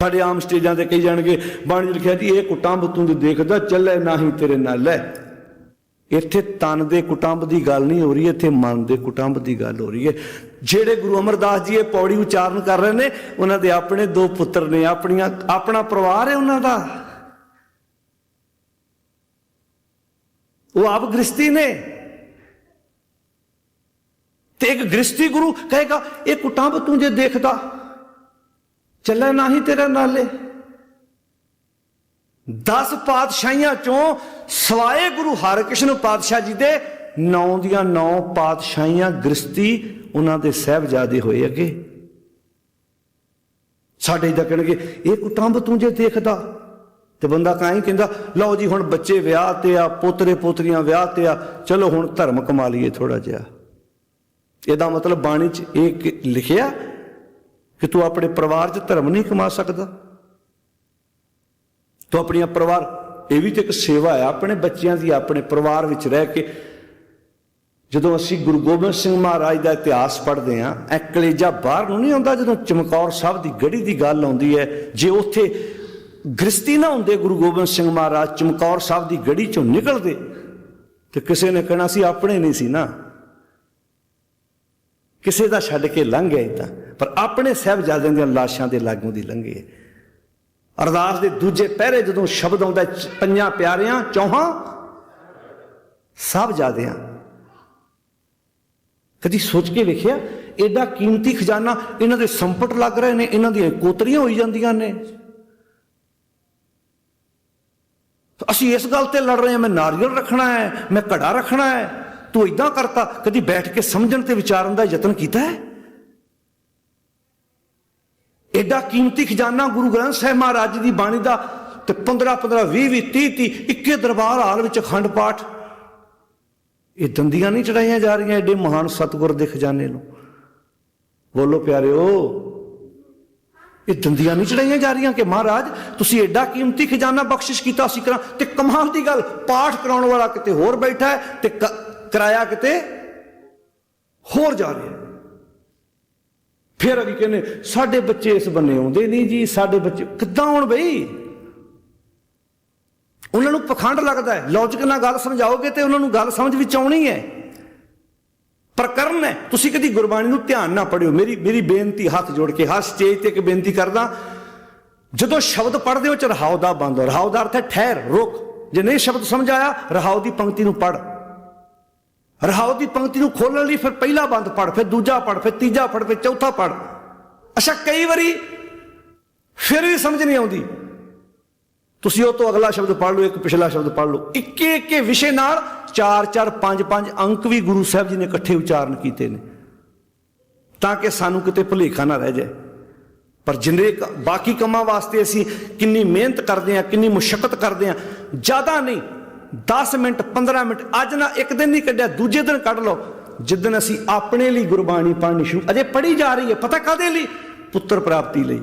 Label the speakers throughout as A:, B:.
A: ਸਾਡੇ ਆਮ ਸਟੇਜਾਂ ਤੇ ਕਹੀ ਜਾਣਗੇ, ਬਾਣੀ 'ਚ ਲਿਖਿਆ ਜੀ, ਇਹ ਕੁਟੰਬ ਤੂੰ ਦੇਖਦਾ, ਚੱਲੇ ਨਾਹੀ ਤੇਰੇ ਨਾਲ ਹੈ ਇੱਥੇ ਤਨ ਦੇ ਕੁਟੰਬ ਦੀ ਗੱਲ ਨਹੀਂ ਹੋ ਰਹੀ, ਇੱਥੇ ਮਨ ਦੇ ਕੁਟੰਬ ਦੀ ਗੱਲ ਹੋ ਰਹੀ ਹੈ। ਜਿਹੜੇ ਗੁਰੂ ਅਮਰਦਾਸ ਜੀ ਇਹ ਪੌੜੀ ਉਚਾਰਨ ਕਰ ਰਹੇ ਨੇ, ਉਹਨਾਂ ਦੇ ਆਪਣੇ ਦੋ ਪੁੱਤਰ ਨੇ, ਆਪਣੀਆਂ, ਆਪਣਾ ਪਰਿਵਾਰ ਹੈ ਉਹਨਾਂ ਦਾ। ਉਹ ਆਪ ਗ੍ਰਸਤੀ ਨੇ। ਤੇ ਇੱਕ ਗ੍ਰਸਤੀ ਗੁਰੂ ਕਹੇਗਾ, ਇਹ ਕੁਟੰਬ ਤੂੰ ਜੇ ਦੇਖਦਾ ਚੱਲੇ ਨਾ ਹੀ ਤੇਰੇ ਨਾਲੇ। 10 ਪਾਤਸ਼ਾਹੀਆਂ ਚੋਂ ਸਵਾਏ ਗੁਰੂ ਹਰਿਕ੍ਰਿਸ਼ਨ ਪਾਤਸ਼ਾਹ ਜੀ ਦੇ ਨੌ ਦੀਆਂ ਨੌ ਪਾਤਸ਼ਾਹੀਆਂ ਗ੍ਰਸਤੀ ਉਹਨਾਂ ਦੇ ਸਹਿਬਜ਼ਾਦੇ ਹੋਏ ਅੱਗੇ। ਸਾਡੇ ਦਾ ਕਹਿਣਗੇ ਇਹ ਕੁਟੰਬ ਤੂੰ ਜੇ ਦੇਖਦਾ? ਤੇ ਬੰਦਾ ਕਾਹੀਂ ਕਹਿੰਦਾ, ਲਓ ਜੀ ਹੁਣ ਬੱਚੇ ਵਿਆਹ ਤੇ ਆ, ਪੋਤਰੇ ਪੋਤਰੀਆਂ ਵਿਆਹ ਤੇ ਆ, ਚਲੋ ਹੁਣ ਧਰਮ ਕਮਾ ਲਈਏ ਥੋੜਾ ਜਿਹਾ। ਇਹਦਾ ਮਤਲਬ ਬਾਣੀ 'ਚ ਇਹ ਲਿਖਿਆ ਕਿ ਤੂੰ ਆਪਣੇ ਪਰਿਵਾਰ 'ਚ ਧਰਮ ਨਹੀਂ ਕਮਾ ਸਕਦਾ। ਤੂੰ ਆਪਣੀਆਂ ਪਰਿਵਾਰ, ਇਹ ਵੀ ਤੇ ਇੱਕ ਸੇਵਾ ਹੈ ਆਪਣੇ ਬੱਚਿਆਂ ਦੀ, ਆਪਣੇ ਪਰਿਵਾਰ ਵਿੱਚ ਰਹਿ ਕੇ। ਜਦੋਂ ਅਸੀਂ ਗੁਰੂ ਗੋਬਿੰਦ ਸਿੰਘ ਮਹਾਰਾਜ ਦਾ ਇਤਿਹਾਸ ਪੜ੍ਹਦੇ ਹਾਂ, ਐ ਕਲੇਜਾ ਬਾਹਰ ਨੂੰ ਨਹੀਂ ਆਉਂਦਾ ਜਦੋਂ ਚਮਕੌਰ ਸਾਹਿਬ ਦੀ ਗੜੀ ਦੀ ਗੱਲ ਆਉਂਦੀ ਹੈ। ਜੇ ਉੱਥੇ ਗ੍ਰਸਤੀ ਨਾ ਹੁੰਦੇ ਗੁਰੂ ਗੋਬਿੰਦ ਸਿੰਘ ਮਹਾਰਾਜ ਚਮਕੌਰ ਸਾਹਿਬ ਦੀ ਗੜੀ ਚੋਂ ਨਿਕਲਦੇ, ਤੇ ਕਿਸੇ ਨੇ ਕਹਿਣਾ ਸੀ, ਆਪਣੇ ਨਹੀਂ ਸੀ ਨਾ। ਕਿਸੇ ਦਾ ਛੱਡ ਕੇ ਲੰਘ ਗਏ ਤਾਂ, ਪਰ ਆਪਣੇ ਸਾਹਿਬਜ਼ਾਦਿਆਂ ਦੀਆਂ ਲਾਸ਼ਾਂ ਦੇ ਲਾਗੋਂ ਦੀ ਲੰਘੇ। ਅਰਦਾਸ ਦੇ ਦੂਜੇ ਪਹਿਰੇ ਜਦੋਂ ਸ਼ਬਦ ਆਉਂਦਾ ਪੰਜਾਂ ਪਿਆਰਿਆਂ, ਚੌਹਾਂ ਸਾਹਿਬਜ਼ਾਦਿਆਂ। ਕਦੀ ਸੋਚ ਕੇ ਵੇਖਿਆ ਐਡਾ ਕੀਮਤੀ ਖਜ਼ਾਨਾ ਇਹਨਾਂ ਦੇ ਸੰਪਟ ਲੱਗ ਰਹੇ ਨੇ, ਇਹਨਾਂ ਦੀਆਂ ਕੋਤਰੀਆਂ ਹੋਈ ਜਾਂਦੀਆਂ ਨੇ। ਅਸੀਂ ਇਸ ਗੱਲ ਤੇ ਲੜ ਰਹੇ ਹਾਂ, ਮੈਂ ਨਾਰੀਅਲ ਰੱਖਣਾ ਹੈ, ਮੈਂ ਘੜਾ ਰੱਖਣਾ ਹੈ। ਤੂੰ ਇਦਾਂ ਕਰਤਾ, ਕਦੀ ਬੈਠ ਕੇ ਸਮਝਣ ਤੇ ਵਿਚਾਰਨ ਦਾ ਯਤਨ ਕੀਤਾ ਹੈ? ਐਡਾ ਕੀਮਤੀ ਖਜ਼ਾਨਾ ਗੁਰੂ ਗ੍ਰੰਥ ਸਾਹਿਬ ਮਹਾਰਾਜ ਜੀ ਦੀ ਬਾਣੀ ਦਾ ਤੇ 15 15 20 20 30 30 ਇੱਕੇ ਦਰਬਾਰ ਹਾਲ ਵਿੱਚ ਅਖੰਡ ਪਾਠ। ਇਹ ਦੰਦੀਆਂ ਨਹੀਂ ਚੜਾਈਆਂ ਜਾ ਰਹੀਆਂ ਐਡੇ ਮਹਾਨ ਸਤਿਗੁਰ ਦੇ ਖਜ਼ਾਨੇ ਨੂੰ। ਬੋਲੋ ਪਿਆਰਿਓ, ਇਹ ਦੰਦੀਆਂ ਨਹੀਂ ਚੜਾਈਆਂ ਜਾ ਰਹੀਆਂ ਕਿ ਮਹਾਰਾਜ, ਤੁਸੀਂ ਐਡਾ ਕੀਮਤੀ ਖਜ਼ਾਨਾ ਬਖਸ਼ਿਸ਼ ਕੀਤਾ ਸੀ ਕਰਾਂ ਤੇ ਕਮਾਲ ਦੀ ਗੱਲ, ਪਾਠ ਕਰਾਉਣ ਵਾਲਾ ਕਿਤੇ ਹੋਰ ਬੈਠਾ ਹੈ ਤੇ ਕ- ਕਿਰਾਇਆ ਕਿਤੇ ਹੋਰ ਜਾ ਰਿਹਾ। ਫਿਰ ਅਗੀ ਕਹਿੰਦੇ, ਸਾਡੇ ਬੱਚੇ ਇਸ ਬੰਨੇ ਆਉਂਦੇ ਨਹੀਂ ਜੀ, ਸਾਡੇ ਬੱਚੇ ਕਿੱਦਾਂ ਆਉਣ ਬਈ? ਉਹਨਾਂ ਨੂੰ ਪਖੰਡ ਲੱਗਦਾ ਹੈ। ਲੌਜੀਕ ਨਾਲ ਗੱਲ ਸਮਝਾਓਗੇ ਤੇ ਉਹਨਾਂ ਨੂੰ ਗੱਲ ਸਮਝ ਵਿੱਚ ਆਉਣੀ ਹੈ। ਪ੍ਰਕਰਨ ਹੈ। ਤੁਸੀਂ ਕਦੀ ਗੁਰਬਾਣੀ ਨੂੰ ਧਿਆਨ ਨਾ ਪੜਿਓ। ਮੇਰੀ ਮੇਰੀ ਬੇਨਤੀ, ਹੱਥ ਜੋੜ ਕੇ, ਹਰ ਸਟੇਜ ਤੇ ਇੱਕ ਬੇਨਤੀ ਕਰਦਾ। ਜਦੋਂ ਸ਼ਬਦ ਪੜ੍ਹਦੇ ਹੋ ਚ ਰਹਾਉ ਦਾ ਬੰਦ। ਹੋ ਰਹਾਉ ਦਾ ਅਰਥ ਹੈ ਠਹਿਰ, ਰੁਕ। ਜੇ ਨਹੀਂ ਸ਼ਬਦ ਸਮਝ ਆਇਆ, ਰਹਾਉ ਦੀ ਪੰਕਤੀ ਨੂੰ ਪੜ੍ਹ। ਰਹਾਉ ਦੀ ਪੰਕਤੀ ਨੂੰ ਖੋਲਣ ਲਈ ਫਿਰ ਪਹਿਲਾ ਬੰਦ ਪੜ੍ਹ ਫਿਰ ਦੂਜਾ ਪੜ੍ਹ ਫਿਰ ਤੀਜਾ ਪੜ੍ਹ ਫਿਰ ਚੌਥਾ ਪੜ੍ਹ ਅੱਛਾ, ਕਈ ਵਾਰੀ ਫਿਰ ਵੀ ਸਮਝ ਨਹੀਂ ਆਉਂਦੀ। ਤੁਸੀਂ ਉਹ ਤੋਂ ਅਗਲਾ ਸ਼ਬਦ ਪੜ੍ਹ ਲਓ, ਇੱਕ ਪਿਛਲਾ ਸ਼ਬਦ ਪੜ੍ਹ ਲਓ। ਇੱਕੇ ਇੱਕੇ ਵਿਸ਼ੇ ਨਾਲ 4 4 5 5 ਅੰਕ ਵੀ ਗੁਰੂ ਸਾਹਿਬ ਜੀ ਨੇ ਇਕੱਠੇ ਉਚਾਰਨ ਕੀਤੇ ਨੇ। ਤਾਂ ਕਿ ਸਾਨੂੰ ਕਿਤੇ ਭੁਲੇਖਾ ਨਾ ਰਹਿ ਜਾਏ। ਪਰ ਜਿੰਨੇ ਬਾਕੀ ਕੰਮਾਂ ਵਾਸਤੇ ਅਸੀਂ ਕਿੰਨੀ ਮਿਹਨਤ ਕਰਦੇ ਹਾਂ, ਕਿੰਨੀ ਮੁਸ਼ਕਲ ਕਰਦੇ ਹਾਂ, ਜ਼ਿਆਦਾ ਨਹੀਂ। 10 ਮਿੰਟ 15 ਮਿੰਟ, ਅੱਜ ਨਾ ਇੱਕ ਦਿਨ ਨਹੀਂ ਕੱਢਿਆ, ਦੂਜੇ ਦਿਨ ਕੱਢ ਲਓ। ਜਿੱਦਨ ਅਸੀਂ ਆਪਣੇ ਲਈ ਗੁਰਬਾਣੀ ਪੜ੍ਹਨੀ ਸ਼ੁਰੂ ਅਜੇ ਪੜ੍ਹੀ ਜਾ ਰਹੀ ਹੈ, ਪਤਾ ਕਾਦੇ ਲਈ? ਪੁੱਤਰ ਪ੍ਰਾਪਤੀ ਲਈ।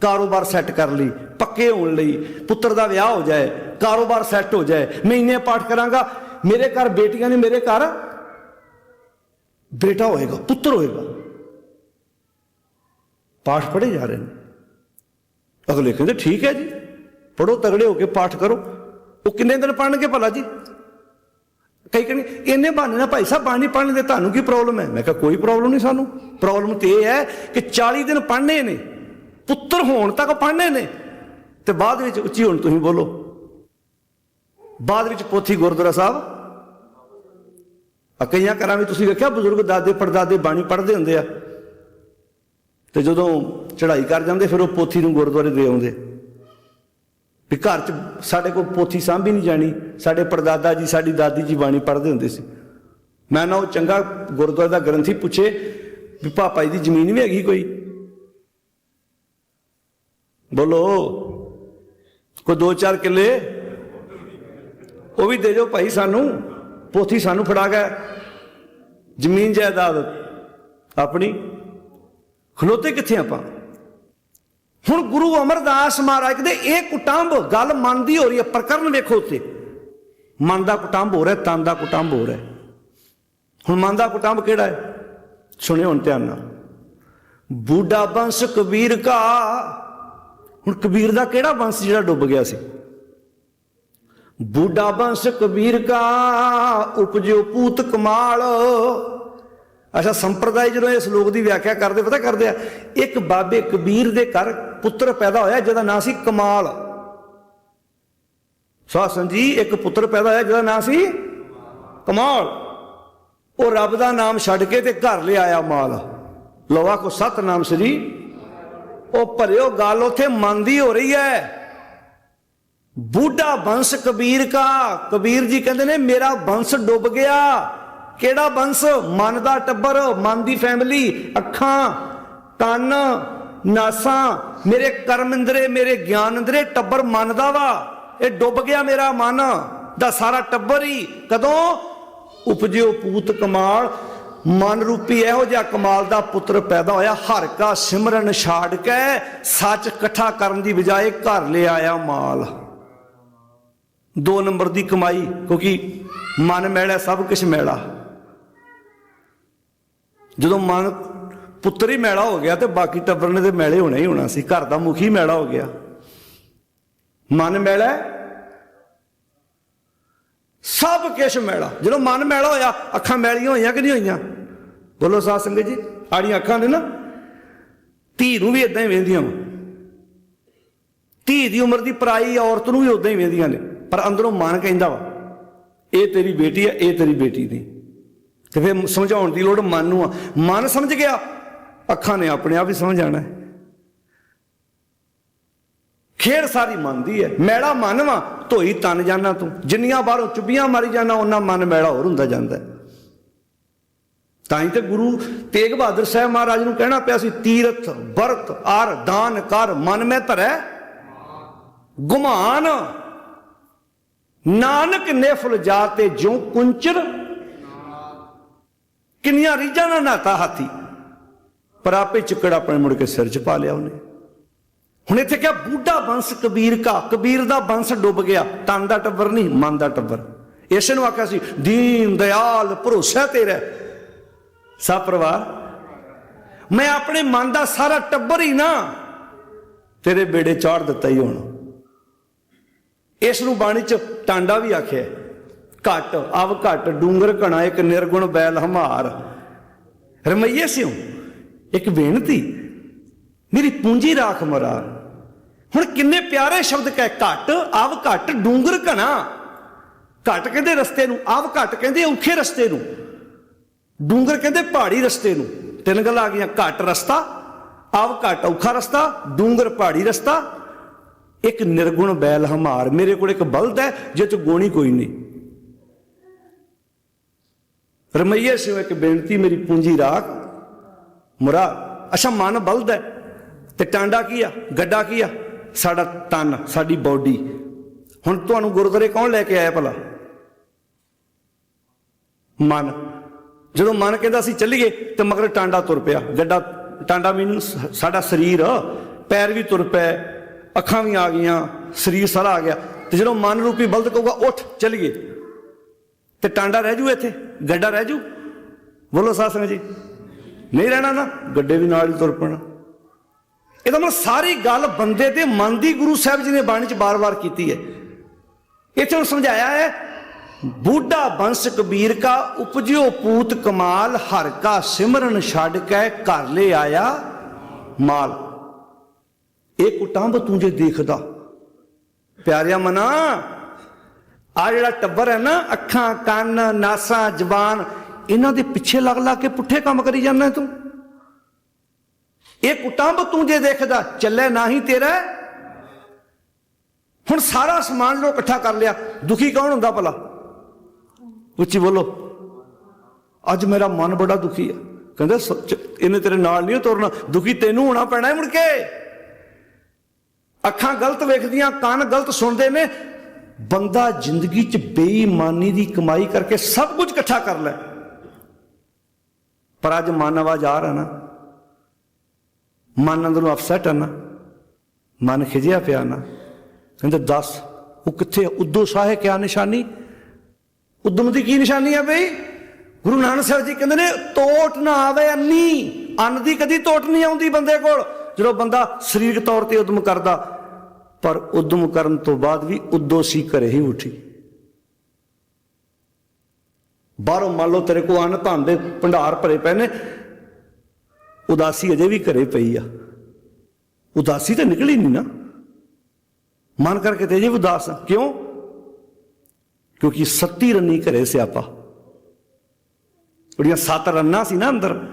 A: ਕਾਰੋਬਾਰ ਸੈੱਟ ਕਰ ਲਈ, ਪੱਕੇ ਹੋਣ ਲਈ। ਪੁੱਤਰ ਦਾ ਵਿਆਹ ਹੋ ਜਾਏ, ਕਾਰੋਬਾਰ ਸੈੱਟ ਹੋ ਜਾਏ। ਮੈਂ ਇੰਨੇ ਪਾਠ ਕਰਾਂਗਾ, ਮੇਰੇ ਘਰ ਬੇਟੀਆਂ ਨੇ ਮੇਰੇ ਘਰ ਬੇਟਾ ਹੋਏਗਾ, ਪੁੱਤਰ ਹੋਏਗਾ। ਪਾਠ ਪੜ੍ਹੇ ਜਾ ਰਹੇ ਨੇ। ਅਗਲੇ ਕਹਿੰਦੇ, ਠੀਕ ਹੈ ਜੀ ਪੜੋ ਤਗੜੇ ਹੋ ਕੇ ਪਾਠ ਕਰੋ। ਉਹ ਕਿੰਨੇ ਦਿਨ ਪੜਨਗੇ ਭਲਾ ਜੀ? ਕਈ ਕਹਿੰਦੇ, ਇੰਨੇ ਬਹਾਨੇ ਨਾਲ ਭਾਈ ਸਾਹਿਬ ਬਾਣੀ ਪੜ੍ਹਨ ਦੇ ਤੁਹਾਨੂੰ ਕੀ ਪ੍ਰੋਬਲਮ ਹੈ? ਮੈਂ ਕਿਹਾ, ਕੋਈ ਪ੍ਰੋਬਲਮ ਨਹੀਂ ਸਾਨੂੰ। ਪ੍ਰੋਬਲਮ ਤੇ ਇਹ ਹੈ ਕਿ 40 ਦਿਨ ਪੜ੍ਹਨੇ ਨੇ, ਪੁੱਤਰ ਹੋਣ ਤੱਕ ਪੜ੍ਹਨੇ ਨੇ, ਤੇ ਬਾਅਦ ਵਿੱਚ ਉੱਚੀ ਹੁਣ ਤੁਸੀਂ ਬੋਲੋ। ਬਾਅਦ ਵਿੱਚ ਪੋਥੀ ਗੁਰਦੁਆਰਾ ਸਾਹਿਬ। ਆ ਕਈਆਂ ਘਰਾਂ ਵਿੱਚ ਤੁਸੀਂ ਵੇਖਿਆ, ਬਜ਼ੁਰਗ ਦਾਦੇ ਪੜਦਾਦੇ ਬਾਣੀ ਪੜ੍ਹਦੇ ਹੁੰਦੇ ਆ। ਤੇ ਜਦੋਂ ਚੜ੍ਹਾਈ ਕਰ ਜਾਂਦੇ, ਫਿਰ ਉਹ ਪੋਥੀ ਨੂੰ ਗੁਰਦੁਆਰੇ ਦੇ ਆਉਂਦੇ। ਵੀ ਘਰ 'ਚ ਸਾਡੇ ਕੋਲ ਪੋਥੀ ਸਾਂਭੀ ਨਹੀਂ ਜਾਣੀ। ਸਾਡੇ ਪਰਦਾਦਾ ਜੀ, ਸਾਡੀ ਦਾਦੀ ਜੀ ਬਾਣੀ ਪੜ੍ਹਦੇ ਹੁੰਦੇ ਸੀ। ਮੈਂ ਨਾ ਉਹ ਚੰਗਾ ਗੁਰਦੁਆਰੇ ਦਾ ਗ੍ਰੰਥੀ ਪੁੱਛੇ ਵੀ ਪਾਪਾ ਜੀ ਦੀ ਜ਼ਮੀਨ ਵੀ ਹੈਗੀ ਕੋਈ? ਬੋਲੋ, ਕੋਈ ਦੋ ਚਾਰ ਕਿੱਲੇ? ਉਹ ਵੀ ਦੇ ਜੋ ਭਾਈ ਸਾਨੂੰ। ਪੋਥੀ ਸਾਨੂੰ ਫੜਾ ਗਿਆ ਜ਼ਮੀਨ ਜਾਇਦਾਦ ਆਪਣੀ। ਖਲੋਤੇ ਕਿੱਥੇ ਆਪਾਂ? ਹੁਣ ਗੁਰੂ ਅਮਰਦਾਸ ਮਹਾਰਾਜ ਦੇ ਇਹ ਕੁਟੰਬ ਗੱਲ ਮਨ ਦੀ ਹੋ ਰਹੀ ਹੈ, ਪ੍ਰਕਰਨ ਵੇਖੋ ਉੱਤੇ। ਮਨ ਦਾ ਕੁਟੰਬ ਹੋ ਰਿਹਾ, ਤਨ ਦਾ ਕੁਟੰਬ ਹੋ ਰਿਹਾ। ਹੁਣ ਮਨ ਦਾ ਕੁਟੰਬ ਕਿਹੜਾ ਹੈ? ਸੁਣਿਓ ਹੁਣ ਧਿਆਨ ਨਾਲ। ਬੂਢਾ ਬੰਸ ਕਬੀਰ ਕਾ। ਹੁਣ ਕਬੀਰ ਦਾ ਕਿਹੜਾ ਬੰਸ ਜਿਹੜਾ ਡੁੱਬ ਗਿਆ ਸੀ? ਬੂਢਾ ਬੰਸ ਕਬੀਰ ਕਾ, ਉਪਜਿਓ ਪੂਤ ਕਮਾਲ। ਅੱਛਾ, ਸੰਪਰਦਾਇ ਜਦੋਂ ਇਸ ਲੋਕ ਦੀ ਵਿਆਖਿਆ ਕਰਦੇ, ਪਤਾ ਕਰਦੇ ਆ, ਇੱਕ ਬਾਬੇ ਕਬੀਰ ਦੇ ਘਰ ਪੁੱਤਰ ਪੈਦਾ ਹੋਇਆ ਜਿਹਦਾ ਨਾਂ ਸੀ ਕਮਾਲ। ਸਾਸਨ ਜੀ, ਇੱਕ ਪੁੱਤਰ ਪੈਦਾ ਹੋਇਆ ਜਿਹਦਾ ਨਾਂ ਸੀ ਕਮਾਲ। ਉਹ ਰੱਬ ਦਾ ਨਾਮ ਛੱਡ ਕੇ ਤੇ ਘਰ ਲਿਆਇਆ ਮਾਲ। ਲੋਵਾ ਕੋ ਸਤਨਾਮ ਸ੍ਰੀ ਉਹ ਭਰਿਓ ਗੱਲ ਉਥੇ ਮਨ ਦੀ ਹੋ ਰਹੀ ਹੈ। ਬੂਢਾ ਬੰਸ ਕਬੀਰ ਕਾ। ਕਬੀਰ ਜੀ ਕਹਿੰਦੇ ਨੇ, ਮੇਰਾ ਬੰਸ ਡੁੱਬ ਗਿਆ। ਕਿਹੜਾ ਬੰਸ? ਮਨ ਦਾ ਟੱਬਰ, ਮਨ ਦੀ ਫੈਮਿਲੀ ਅੱਖਾਂ, ਕੰਨ ਨਾਸਾਂ, ਮੇਰੇ ਕਰਮ ਇੰਦਰੇ, ਮੇਰੇ ਗਿਆਨ ਇੰਦਰੇ, ਟੱਬਰ ਮਨ ਵਾ। ਇਹ ਡੁੱਬ ਗਿਆ ਮੇਰਾ ਮਨ, ਦਾ ਸਾਰਾ ਟੱਬਰ ਹੀ। ਕਦੋਂ? ਉਪਜਿਓ ਪੂਤ ਕਮਾਲ। ਮਨ ਰੂਪੀ ਇਹੋ ਜਿਹਾ ਕਮਾਲ ਦਾ ਪੁੱਤਰ ਪੈਦਾ ਹੋਇਆ। ਹਰ ਕਾ ਸਿਮਰਨ ਛਾੜ ਕੇ ਸੱਚ ਇਕੱਠਾ ਕਰਨ ਦੀ ਬਜਾਏ ਘਰ ਲੈ ਆਇਆ ਮਾਲ। ਦੋ ਨੰਬਰ ਦੀ ਕਮਾਈ, ਕਿਉਂਕਿ ਮਨ ਮੈਲਾ ਸਭ ਕੁਝ ਮੈਲਾ। ਜਦੋਂ ਮਨ ਪੁੱਤਰ ਹੀ ਮੈਲਾ ਹੋ ਗਿਆ ਤੇ ਬਾਕੀ ਟੱਬਰ ਨੇ ਤੇ ਮੈਲੇ ਹੋਣਾ ਹੀ ਹੋਣਾ ਸੀ। ਘਰ ਦਾ ਮੁਖੀ ਮੈਲਾ ਹੋ ਗਿਆ। ਮਨ ਮੈਲਾ ਸਭ ਕੁਝ ਮੈਲਾ। ਜਦੋਂ ਮਨ ਮੈਲਾ ਹੋਇਆ, ਅੱਖਾਂ ਮੈਲੀਆਂ ਹੋਈਆਂ ਕਿ ਨਹੀਂ ਹੋਈਆਂ? ਬੋਲੋ ਸਾਧ ਸੰਗਤ ਜੀ, ਆੜੀਆਂ ਅੱਖਾਂ ਨੇ ਨਾ। ਧੀ ਨੂੰ ਵੀ ਇਦਾਂ ਹੀ ਵੇਂਦੀਆਂ ਵਾ। ਧੀ ਦੀ ਉਮਰ ਦੀ ਪਰਾਈ ਔਰਤ ਨੂੰ ਵੀ ਉਦਾਂ ਹੀ ਵੇਂਦੀਆਂ ਨੇ। ਪਰ ਅੰਦਰੋਂ ਮਨ ਕਹਿੰਦਾ ਵਾ, ਇਹ ਤੇਰੀ ਬੇਟੀ ਆ, ਇਹ ਤੇਰੀ ਬੇਟੀ ਨਹੀਂ ਤੇ ਫਿਰ ਸਮਝਾਉਣ ਦੀ ਲੋੜ ਮਨ ਨੂੰ ਆ। ਮਨ ਸਮਝ ਗਿਆ। ਅੱਖਾਂ ਨੇ ਆਪਣੇ ਆਪ ਹੀ ਸਮਝ ਆਣਾ ਹੈ ਸਾਰੀ ਮਨ ਦੀ ਹੈ ਮੈੜਾ ਮਨ ਵਾ ਧੋਈ ਤਨ ਜਾਣਾ ਤੂੰ। ਜਿੰਨੀਆਂ ਬਾਹਰੋਂ ਚੁੱਬੀਆਂ ਮਾਰੀ ਜਾਣਾ ਉਹਨਾਂ ਮਨ ਮੈੜਾ ਹੋਰ ਹੁੰਦਾ ਜਾਂਦਾ ਤਾਂ ਹੀ ਤੇ ਗੁਰੂ ਤੇਗ ਬਹਾਦਰ ਸਾਹਿਬ ਮਹਾਰਾਜ ਨੂੰ ਕਹਿਣਾ ਪਿਆ ਸੀ, ਤੀਰਥ, ਵਰਤ, ਆਰ, ਦਾਨ ਕਰ, ਮਨ ਮੈਂ ਧਰੈ। ਗੁਮਾਨ। ਨਾਨਕ ਨੇ ਫੁੱਲ ਜਾਤੇ ਜਿਉ ਕੁੰਚਰ ਕਿੰਨੀਆਂ ਰੀਝਾਂ ਨਾਲ ਨਾਤਾ ਹਾਥੀ। ਪਰ ਆਪੇ ਚਿੱਕੜ ਆਪਣੇ ਮੁੜ ਕੇ ਸਿਰ 'ਚ ਪਾ ਲਿਆ ਉਹਨੇ। ਹੁਣ ਇੱਥੇ ਕਿਹਾ, ਬੂਢਾ ਬੰਸ ਕਬੀਰ ਕਾ, ਕਬੀਰ ਦਾ ਬੰਸ ਡੁੱਬ ਗਿਆ। ਤਨ ਦਾ ਟੱਬਰ ਨਹੀਂ, ਮਨ ਦਾ ਟੱਬਰ। ਇਸ ਨੂੰ ਆਖਿਆ ਸੀ, ਦੀਨ ਦਿਆਲ ਭਰੋਸਾ ਤੇਰਾ ਸਭ ਪਰਿਵਾਰ, ਮੈਂ ਆਪਣੇ ਮਨ ਦਾ ਸਾਰਾ ਟੱਬਰ ਹੀ ਨਾ, ਤੇਰੇ ਬੇੜੇ ਚਾੜ ਦਿੱਤਾ ਹੀ ਹੁਣ। ਇਸ ਨੂੰ ਬਾਣੀ ਚ ਟਾਂਡਾ ਵੀ ਆਖਿਆ ਹੈ। ਘਟ, ਅਵ ਘਟ, ਡੂੰਗਰ ਘਣਾ, ਇੱਕ ਨਿਰਗੁਣ ਬੈਲ ਹਮਾਰ। ਰਮਈਏ ਸਿਉ ਇੱਕ ਬੇਨਤੀ, ਮੇਰੀ ਪੂੰਜੀ ਰਾਖ ਮਰਾ। ਹੁਣ ਕਿੰਨੇ ਪਿਆਰੇ ਸ਼ਬਦ ਕਹਿ, ਘਟ, ਆਵ ਘਟ, ਡੂੰਗਰ ਘਣਾ। ਘਟ ਕਹਿੰਦੇ ਰਸਤੇ ਨੂੰ, ਆਵ ਘਟ ਕਹਿੰਦੇ ਔਖੇ ਰਸਤੇ ਨੂੰ। ਡੂੰਗਰ ਕਹਿੰਦੇ ਪਹਾੜੀ ਰਸਤੇ ਨੂੰ। ਤਿੰਨ ਗੱਲਾਂ ਆ ਗਈਆਂ, ਘਟ ਰਸਤਾ, ਆਵ ਘਟ ਔਖਾ ਰਸਤਾ, ਡੂੰਗਰ ਪਹਾੜੀ ਰਸਤਾ। ਇੱਕ ਨਿਰਗੁਣ ਬੈਲ ਹਮਾਰ, ਮੇਰੇ ਕੋਲ ਇੱਕ ਬਲਦ ਹੈ ਜਿਹ ਚ ਗੋਣੀ ਕੋਈ ਨਹੀਂ। ਰਮਈਏ ਸਿਓ ਇੱਕ ਬੇਨਤੀ, ਮੇਰੀ ਪੂੰਜੀ ਰਾਖ ਮੁਰਾ, ਅੱਛਾ, ਮਨ ਬਲਦ ਹੈ। ਤੇ ਟਾਂਡਾ ਕੀ ਆ? ਗੱਡਾ ਕੀ ਆ? ਸਾਡਾ ਤਨ, ਸਾਡੀ ਬਾਡੀ। ਹੁਣ ਤੁਹਾਨੂੰ ਗੁਰਦੁਆਰੇ ਕੌਣ ਲੈ ਕੇ ਆਇਆ ਭਲਾ? ਮਨ। ਜਦੋਂ ਮਨ ਕਹਿੰਦਾ ਸੀ ਚੱਲੀਏ, ਤੇ ਮਗਰ ਟਾਂਡਾ ਤੁਰ ਪਿਆ। ਗੱਡਾ, ਟਾਂਡਾ ਮੀਨ ਸਾਡਾ ਸਰੀਰ, ਪੈਰ ਵੀ ਤੁਰ ਪਏ, ਅੱਖਾਂ ਵੀ ਆ ਗਈਆਂ, ਸਰੀਰ ਸਾਰਾ ਆ ਗਿਆ। ਤੇ ਜਦੋਂ ਮਨ ਰੂਪੀ ਬਲਦ ਕਹੂਗਾ, ਉੱਠ, ਚੱਲੀਏ। ਤੇ ਟਾਂਡਾ ਰਹਿ ਜੂ ਇੱਥੇ? ਗੱਡਾ ਰਹਿ ਜੂ? ਬੋਲੋ ਸਾਧ ਸੰਗਤ ਜੀ। ਨਹੀਂ ਰਹਿਣਾ ਨਾ, ਗੱਡੇ ਵੀ ਨਾਲ ਹੀ ਤੁਰ ਪੈਣਾ। ਇਹਦਾ ਮਤਲਬ ਸਾਰੀ ਗੱਲ ਬੰਦੇ ਦੇ ਮਨ ਦੀ ਗੁਰੂ ਸਾਹਿਬ ਜੀ ਨੇ ਬਾਣੀ ਚ ਬਾਰ-ਬਾਰ ਕੀਤੀ ਹੈ। ਇੱਥੇ ਹੁਣ ਸਮਝਾਇਆ ਹੈ, ਬੂਢਾ ਬੰਸ ਕਬੀਰ ਕਾ ਉਪਜਿਓ ਪੂਤ ਕਮਾਲ, ਹਰ ਕਾ ਸਿਮਰਨ ਛੱਡ ਕੇ ਘਰ ਲੈ ਆਇਆ ਮਾਲ। ਇਹ ਕੁਟੰਬ ਤੂੰ ਜੇ ਦੇਖਦਾ। ਪਿਆਰਿਆ ਮਨਾ ਆ ਜਿਹੜਾ ਟੱਬਰ ਹੈ ਨਾ, ਅੱਖਾਂ, ਕੰਨ, ਨਾਸਾਂ, ਜ਼ਬਾਨ ਇਹਨਾਂ ਦੇ ਪਿੱਛੇ ਲੱਗ ਲੱਗ ਕੇ ਪੁੱਠੇ ਕੰਮ ਕਰੀ ਜਾਂਦਾ ਤੂੰ। ਇਹ ਕੁਟੰਬ ਤੂੰ ਜੇ ਦੇਖਦਾ ਚੱਲੇ ਨਾ ਹੀ ਤੇਰਾ। ਹੁਣ ਸਾਰਾ ਸਮਾਨ ਲੋ ਇਕੱਠਾ ਕਰ ਲਿਆ। ਦੁਖੀ ਕੌਣ ਹੁੰਦਾ ਭਲਾ? ਉੱਚੀ ਬੋਲੋ। ਅੱਜ ਮੇਰਾ ਮਨ ਬੜਾ ਦੁਖੀ ਆ। ਕਹਿੰਦਾ ਸੱਚ, ਇਹਨੇ ਤੇਰੇ ਨਾਲ ਨਹੀਂ ਤੁਰਨਾ ਦੁਖੀ ਤੈਨੂੰ ਹੋਣਾ ਪੈਣਾ ਮੁੜ ਕੇ। ਅੱਖਾਂ ਗਲਤ ਵੇਖਦੀਆਂ ਕੰਨ ਗਲਤ ਸੁਣਦੇ ਨੇ। ਬੰਦਾ ਜ਼ਿੰਦਗੀ 'ਚ ਬੇਈਮਾਨੀ ਦੀ ਕਮਾਈ ਕਰਕੇ ਸਭ ਕੁਝ ਇਕੱਠਾ ਕਰ ਲੈ। ਪਰ ਅੱਜ ਮਨ ਆਵਾਜ਼ ਆ ਰਹਾ ਨਾ। ਮਨ ਅੰਦਰੋਂ ਅਫਸੈਟ ਹੈ ਨਾ। ਮਨ ਖਿਜਿਆ ਪਿਆ ਨਾ। ਕਹਿੰਦੇ, ਦੱਸ, ਉਹ ਕਿੱਥੇ ਉਦੋਂ ਸਾਹੇ ਕਿਆ ਨਿਸ਼ਾਨੀ? ਉਦਮ ਦੀ ਕੀ ਨਿਸ਼ਾਨੀ ਹੈ ਬਈ? ਗੁਰੂ ਨਾਨਕ ਸਾਹਿਬ ਜੀ ਕਹਿੰਦੇ ਨੇ, ਤੋਟ ਨਾ ਆਵੇ ਅੰਨੀ। ਅੰਨ ਦੀ ਕਦੀ ਤੋਟ ਨਹੀਂ ਆਉਂਦੀ ਬੰਦੇ ਕੋਲ। ਜਦੋਂ ਬੰਦਾ ਸਰੀਰਕ ਤੌਰ ਤੇ ਉਦਮ ਕਰਦਾ, ਪਰ ਉਦਮ ਕਰਨ ਤੋਂ ਬਾਅਦ ਵੀ ਉਦੋਂ ਸੀ ਘਰੇ ਹੀ ਉੱਠੀ। ਬਾਹਰੋਂ ਮੰਨ ਲਓ ਤੇਰੇ ਕੋ ਅੰਨ ਧਨ ਦੇ ਭੰਡਾਰ ਭਰੇ ਪਏ ਨੇ, ਉਦਾਸੀ ਅਜੇ ਵੀ ਘਰੇ ਪਈ ਆ। ਉਦਾਸੀ ਤਾਂ ਨਿਕਲੀ ਨਹੀਂ ਨਾ। ਮਨ ਕਰਕੇ ਤੇ ਜੇ ਉਦਾਸ ਕਿਉਂ? ਕਿਉਂਕਿ ਸੱਤੀ ਰੰਨੀ ਘਰੇ ਸਿਆਪਾ ਜਿਹੜੀਆਂ ਸੱਤ ਰੰਨਾਂ ਸੀ ਨਾ ਅੰਦਰ,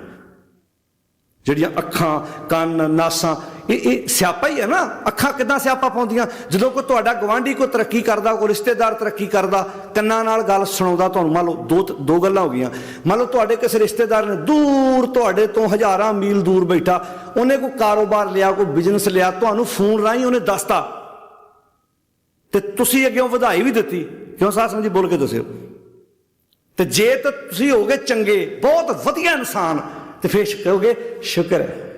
A: ਜਿਹੜੀਆਂ ਅੱਖਾਂ, ਕੰਨ, ਨਾਸਾਂ ਇਹ ਇਹ ਸਿਆਪਾ ਹੀ ਹੈ ਨਾ। ਅੱਖਾਂ ਕਿਦਾਂ ਸਿਆਪਾ ਪਾਉਂਦੀਆਂ? ਜਦੋਂ ਕੋਈ ਤੁਹਾਡਾ ਗਵਾਂਢੀ ਕੋਈ ਤਰੱਕੀ ਕਰਦਾ, ਕੋਈ ਰਿਸ਼ਤੇਦਾਰ ਤਰੱਕੀ ਕਰਦਾ, ਕੰਨਾਂ ਨਾਲ ਗੱਲ ਸੁਣਾਉਂਦਾ ਤੁਹਾਨੂੰ। ਮੰਨ ਲਓ ਦੋ ਦੋ ਗੱਲਾਂ ਹੋ ਗਈਆਂ। ਮੰਨ ਲਓ ਤੁਹਾਡੇ ਕਿਸੇ ਰਿਸ਼ਤੇਦਾਰ ਨੇ ਦੂਰ ਤੁਹਾਡੇ ਤੋਂ ਹਜ਼ਾਰਾਂ ਮੀਲ ਦੂਰ ਬੈਠਾ, ਉਹਨੇ ਕੋਈ ਕਾਰੋਬਾਰ ਲਿਆ, ਕੋਈ ਬਿਜ਼ਨਸ ਲਿਆ, ਤੁਹਾਨੂੰ ਫੋਨ ਰਾਹੀਂ ਉਹਨੇ ਦੱਸਤਾ। ਤੇ ਤੁਸੀਂ ਅੱਗੇ ਵਧਾਈ ਵੀ ਦਿੱਤੀ। ਕਿਉਂ ਸਾਹ ਸਮਝੀ ਬੋਲ ਕੇ ਦੱਸਿਓ। ਤੇ ਜੇ ਤਾਂ ਤੁਸੀਂ ਹੋਗੇ ਚੰਗੇ, ਬਹੁਤ ਵਧੀਆ ਇਨਸਾਨ, ਤੇ ਫੇਰ ਕਹੋਗੇ, ਸ਼ੁਕਰ ਹੈ।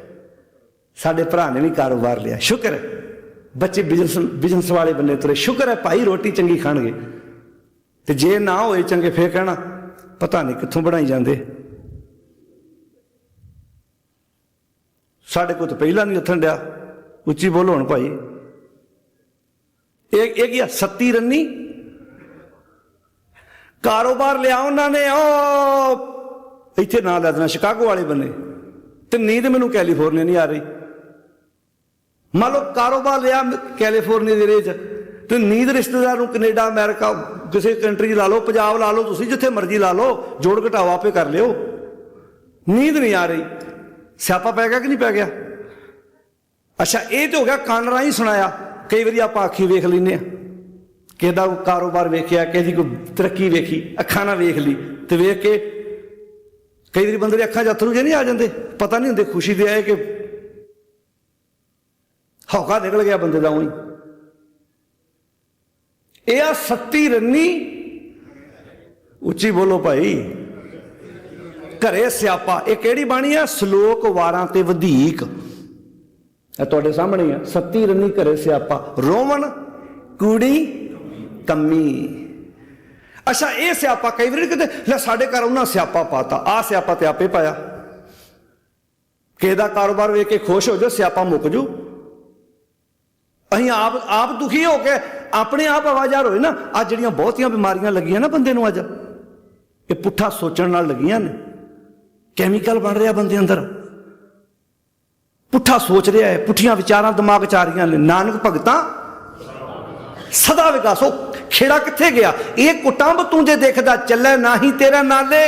A: ਸਾਡੇ ਭਰਾ ਨੇ ਵੀ ਕਾਰੋਬਾਰ ਲਿਆ। ਸ਼ੁਕਰ ਹੈ। ਬੱਚੇ ਬਿਜ਼ਨਸ ਬਿਜ਼ਨਸ ਵਾਲੇ ਬੰਨੇ ਤੁਰੇ। ਸ਼ੁਕਰ ਹੈ ਭਾਈ ਰੋਟੀ ਚੰਗੀ ਖਾਣਗੇ। ਤੇ ਜੇ ਨਾ ਹੋਏ ਚੰਗੇ, ਫੇਰ ਕਹਿਣਾ, ਪਤਾ ਨਹੀਂ ਕਿੱਥੋਂ ਬਣਾਈ ਜਾਂਦੇ। ਸਾਡੇ ਕੋਲ ਤਾਂ ਪਹਿਲਾਂ ਨਹੀਂ ਉੱਥਣ ਡਿਆ। ਉੱਚੀ ਬੋਲੋ ਹੁਣ ਭਾਈ। ਇਹ ਇਹ ਕੀ ਆ? ਸੱਤੀ ਰੰਨੀ? ਕਾਰੋਬਾਰ ਲਿਆ ਉਹਨਾਂ ਨੇ। ਉਹ ਇੱਥੇ ਨਾਂ ਲੈ ਦੇਣਾ, ਸ਼ਿਕਾਗੋ ਵਾਲੇ ਬੰਨੇ ਤੇ ਨੀਂਦ ਮੈਨੂੰ ਕੈਲੀਫੋਰਨੀਆ ਨਹੀਂ ਆ ਰਹੀ। ਮੰਨ ਲਓ ਕਾਰੋਬਾਰ ਲਿਆ ਕੈਲੀਫੋਰਨੀਆ ਦੇ ਏਰੀਏ 'ਚ ਤੇ ਨੀਂਦ ਰਿਸ਼ਤੇਦਾਰ ਨੂੰ ਕੈਨੇਡਾ, ਅਮਰੀਕਾ, ਕਿਸੇ ਕੰਟਰੀ ਲਾ ਲਓ, ਪੰਜਾਬ ਲਾ ਲਓ, ਤੁਸੀਂ ਜਿੱਥੇ ਮਰਜ਼ੀ ਲਾ ਲਓ, ਜੋੜ ਘਟਾਓ, ਆਪੇ ਕਰ ਲਿਓ। ਨੀਂਦ ਨਹੀਂ ਆ ਰਹੀ। ਸਿਆਪਾ ਪੈ ਗਿਆ ਕਿ ਨਹੀਂ ਪੈ ਗਿਆ? ਅੱਛਾ, ਇਹ ਤੇ ਹੋ ਗਿਆ ਕੰਨ ਰਾਹੀਂ ਸੁਣਾਇਆ। ਕਈ ਵਾਰੀ ਆਪਾਂ ਅੱਖੀ ਵੇਖ ਲੈਨੇ ਆ ਕਿਹਦਾ ਕਾਰੋਬਾਰ ਵੇਖਿਆ, ਕਿਹਦੀ ਕੋਈ ਤਰੱਕੀ ਵੇਖੀ, ਅੱਖਾਂ ਨਾਲ ਵੇਖ ਲਈ ਤੇ ਵੇਖ ਕੇ ਕਈ ਵਾਰੀ ਬੰਦੇ ਦੇ ਅੱਖਾਂ 'ਚ ਅਥਰੂ ਜੇ ਨਹੀਂ ਆ ਜਾਂਦੇ, ਪਤਾ ਨਹੀਂ ਹੁੰਦੇ ਖੁਸ਼ੀ ਦੇ ਆਏ ਕਿ ਹੌਕਾ ਨਿਕਲ ਗਿਆ ਬੰਦੇ ਦਾ ਉਹੀ। ਇਹ ਆ ਸੱਤੀ ਰੰਨੀ। ਉੱਚੀ ਬੋਲੋ ਭਾਈ। ਘਰੇ ਸਿਆਪਾ, ਇਹ ਕਿਹੜੀ ਬਾਣੀ ਆ? ਸ਼ਲੋਕ ਵਾਰਾਂ ਤੇ ਵਧੀਕ। ਇਹ ਤੁਹਾਡੇ ਸਾਹਮਣੇ ਆ। ਸੱਤੀ ਰੰਨੀ ਘਰੇ ਸਿਆਪਾ। ਰੋਵਣ, ਕੂੜੀ, ਕੰਮੀ। ਅੱਛਾ, ਇਹ ਸਿਆਪਾ ਕਈ ਵਾਰੀ ਕਿਤੇ, ਲੈ ਸਾਡੇ ਘਰ ਉਹਨਾਂ ਸਿਆਪਾ ਪਾਤਾ। ਆ ਸਿਆਪਾ ਤੇ ਆਪੇ ਪਾਇਆ। ਕਿਸੇ ਦਾ ਕਾਰੋਬਾਰ ਵੇਖ ਕੇ ਖੁਸ਼ ਹੋ ਜਾ ਸਿਆਪਾ ਮੁੱਕ ਜੂ। ਅਸੀਂ ਆਪ ਆਪ ਦੁਖੀ ਹੋ ਕੇ ਆਪਣੇ ਆਪ ਆਵਾਜ਼ਾਰ ਹੋਏ ਨਾ ਆ ਜਿਹੜੀਆਂ ਬਹੁਤੀਆਂ ਬਿਮਾਰੀਆਂ ਲੱਗੀਆਂ ਨਾ ਬੰਦੇ ਨੂੰ ਅੱਜ, ਇਹ ਪੁੱਠਾ ਸੋਚਣ ਨਾਲ ਲੱਗੀਆਂ ਨੇ। ਕੈਮੀਕਲ ਬਣ ਰਿਹਾ ਬੰਦੇ ਅੰਦਰ। ਪੁੱਠਾ ਸੋਚ ਰਿਹਾ ਹੈ, ਪੁੱਠੀਆਂ ਵਿਚਾਰਾਂ ਦਿਮਾਗ ਚ ਆ ਰਹੀਆਂ ਨੇ। ਨਾਨਕ ਭਗਤਾਂ, ਸਦਾ ਵਿਕਾਸ ਉਹ ਖੇੜਾ ਕਿੱਥੇ ਗਿਆ? ਇਹ ਕੁਟੰਬ ਤੂੰ ਜੇ ਦੇਖਦਾ, ਚੱਲੇ ਨਾ ਨਾਹੀ ਤੇਰੇ ਨਾਲੇ।